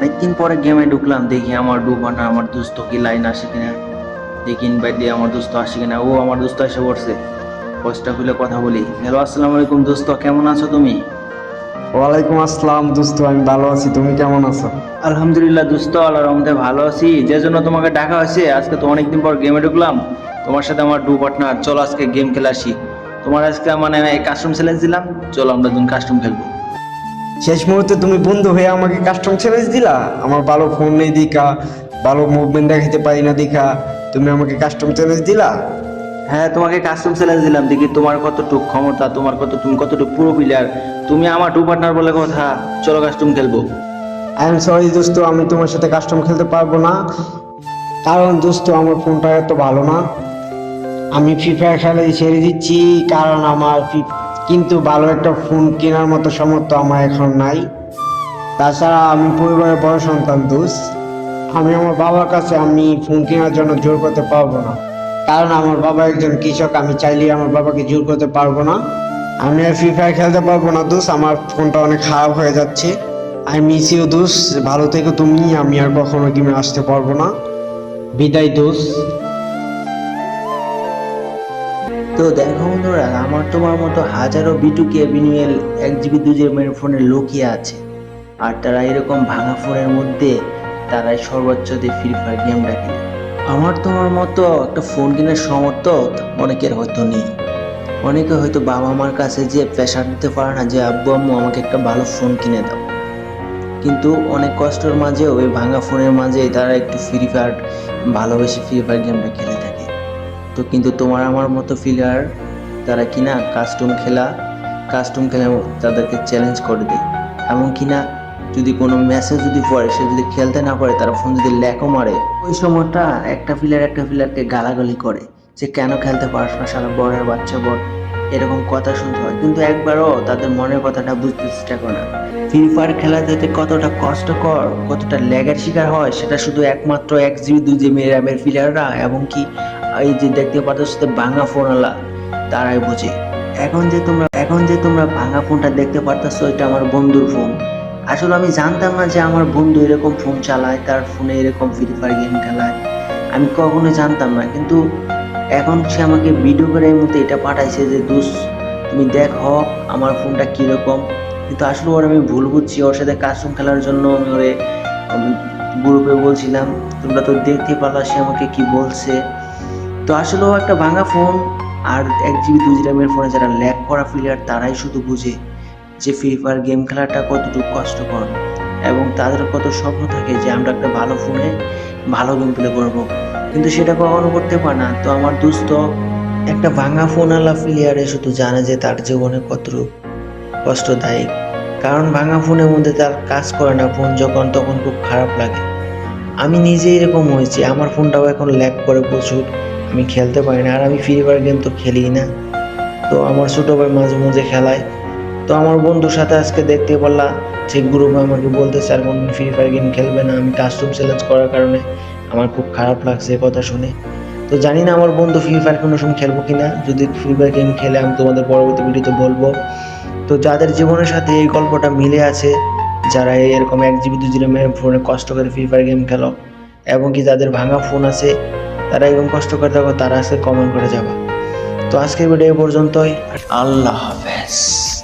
অনেকদিন পরে গেমে ঢুকলাম দেখি আমার ডুবানা আমার দোস্ত কি লাইন আসে কিনা। দেখি ইনভাইট দিয়ে আমার দোস্ত আসে কিনা। ও আমার দোস্ত এসে পড়ছে। পোস্টটা খুলে কথা বলি। হ্যালো আসসালামু আলাইকুম দোস্ত কেমন আছো তুমি? ওয়ালাইকুম আসসালাম দোস্ত আমি ভালো আছি। তুমি কেমন আছো? আলহামদুলিল্লাহ দোস্ত আল্লাহর রহমতে ভালো আছি। যে জন্য তোমাকে ডাকা হয়েছে আজকে তো অনেকদিন পর গেমে ঢুকলাম। তোমার সাথে আমার ডু পার্টনার চলো আজকে গেম খেলে আসি। তোমার আজকে মানে কাস্টম চ্যালেঞ্জ দিলাম। চলো আমরা দুজন কাস্টম খেলব। শেষ মুহূর্তে তুমি বন্ধু হয়ে আমাকে কাস্টম চ্যালেঞ্জ দিলা? আমার ভালো ফোন নেই দিকা ভালো মুভমেন্ট দেখাতে পারি না দেখা তুমি আমাকে কাস্টম চ্যালেঞ্জ দিলা? হ্যাঁ তোমাকে কাস্টম চ্যালেঞ্জ দিলাম। দেখি তোমার কতটুকু ক্ষমতা তোমার কত তুমি কতটুকু পুরো প্লেয়ার তুমি আমার টু পার্টনার বলে কথা। চলো কাস্টম খেলব। আই এম সরি দোস্ত আমি তোমার সাথে কাস্টম খেলতে পারব না। কারণ দোস্ত আমার ফোনটা এত ভালো না। আমি ফ্রি ফায়ার খেলাই ছেড়ে দিচ্ছি কারণ আমার ফি- কিন্তু ভালো একটা ফোন কেনার মতো সামর্থ্য আমার এখন নাই। তাছাড়া আমি পরিবারের বড় সন্তান দোষ আমি আমার বাবার কাছে আমি ফোন কেনার জন্য জোর করতে পারব না। কারণ আমার বাবা একজন কৃষক, আমি চাইলে আমার বাবাকে জোর করতে পারব না। আমি আর ফ্রি ফায়ার খেলতে পারব না দোষ আমার ফোনটা অনেক খারাপ হয়ে যাচ্ছে। আই মিস ইউ দোষ ভালো থেকে তুমি, আমি আর কখনো গেমে আসতে পারব না। বিদায় দোষ তো দেখো বন্ধুরা, আমার তোমার মতো হাজারো বিটুকে বিনুয়েল এক জিবি দু জিবি ফোনে লুকিয়ে আছে। আর তারা এরকম ভাঙা ফোনের মধ্যে তারাই সর্বোচ্চ দিয়ে ফ্রি ফায়ার গেমটা খেলে। আমার তোমার মতো একটা ফোন কেনার সামর্থ্য অনেকের হয়তো নেই। অনেকে হয়তো বাবা মার কাছে যে প্রেশার দিতে পারে না যে, আব্বু, আম্মু, আমাকে একটা ভালো ফোন কিনে দাও। কিন্তু অনেক কষ্টের মাঝেও ওই ভাঙা ফোনের মাঝে তারা একটু ফ্রি ফায়ার ভালোবেসে ফ্রি ফায়ার গেমটা খেলে থাকে। তো কিন্তু তোমার আমার মতো ফিলার তারা কিনা কাস্টম খেলা কাস্টম খেলে তাদেরকে চ্যালেঞ্জ করে দেয়। এমন কিনা যদি কোনো মেসেজ যদি পড়ে, সে যদি খেলতে না পারে, তারা ফোন যদি ল্যাকও মারে। ওই সময়টা একটা ফিলার একটা ফিলারকে গালাগালি করে যে, কেন খেলতে পারছ না সারা বড়ের বাচ্চা বড় এরকম কথা শুনতে হয়। কিন্তু একবারও তাদের মনের কথাটা বুঝতে চেষ্টা করে না। ফ্রি ফায়ার খেলা যেতে কতটা কষ্টকর, কতটা ল্যাগের শিকার হয়, সেটা শুধু একমাত্র এক জিবি, দুই জিবি র্যামের ফিলাররা এবং কি এই যে দেখতে পাচ্ছ সাথে ভাঙা ফোনওয়ালা তারাই বোঝে। এখন যে তোমরা, এখন যে তোমরা ভাঙা ফোনটা দেখতে পারতেছো, এটা আমার বন্ধুর ফোন আসলে আমি জানতাম না যে আমার বন্ধু এরকম ফোন চালায়, তার ফোনে এরকম ফ্রি ফায়ার গেম খেলায়। আমি কখনো জানতাম না, কিন্তু এখন সে আমাকে ভিডিও করে এই মুহূর্তে এটা পাঠাইছে যে, দুস, তুমি দেখো আমার ফোনটা কীরকম? কিন্তু আসলে ওর আমি ভুল বুঝছি, ওর সাথে কাস্টম খেলার জন্য আমি ওরে গ্রুপে বলছিলাম, তোমরা তো দেখতে পারলা সে আমাকে কি বলছে? তো আসলে ও একটা ভাঙা ফোন আর এক জিবি দু জিবি ফোনে যারা ল্যাক করা প্লেয়ার তারাই শুধু বুঝে যে ফ্রি ফায়ার গেম খেলাটা কতটুকু কষ্টকর এবং তাদের কত স্বপ্ন থাকে যে আমরা একটা ভালো ফোনে ভালো গেম প্লে করব। কিন্তু সেটা কখনো করতে পারে না। তো আমার দুস্থ একটা ভাঙা ফোনওয়ালা প্লেয়ারে শুধু জানে যে তার জীবনে কতটুকু কষ্টদায়ক। কারণ ভাঙা ফোনের মধ্যে তার কাজ করে না ফোন যখন তখন খুব খারাপ লাগে। আমি নিজে এরকম হয়েছি। আমার ফোনটাও এখন ল্যাক করে প্রচুর। আমি খেলতে পারি না, আর আমি ফ্রি ফায়ার গেম তো খেলি না। তো আমার ছোটো ভাই মাঝে মাঝে খেলায়। তো আমার বন্ধুর সাথে আজকে দেখতে পারলাম সেই গ্রুপে আমাকে বলতেছে আর কোনদিন ফ্রি ফায়ার গেম খেলবে না, আমি কাস্টম চ্যালেঞ্জ করার কারণে আমার খুব খারাপ লাগছে কথা শুনে। তো জানি না আমার বন্ধু ফ্রি ফায়ার কোনো সময় খেলব কি না যদি ফ্রি ফায়ার গেম খেলে আমি তোমাদের পরবর্তী ভিডিওতে বলব। তো যাদের জীবনের সাথে এই গল্পটা মিলে আছে, যারা এরকম এক জিবি দু জিবি ফোনে কষ্ট করে ফ্রি ফায়ার গেম খেলো, এবং কি যাদের ভাঙা ফোন আছে তারা একদম কষ্ট করে থাকো, তারা আজকে কমেন্ট করে যাবা। তো আজকের ভিডিও পর্যন্তই। আল্লাহ হাফেজ।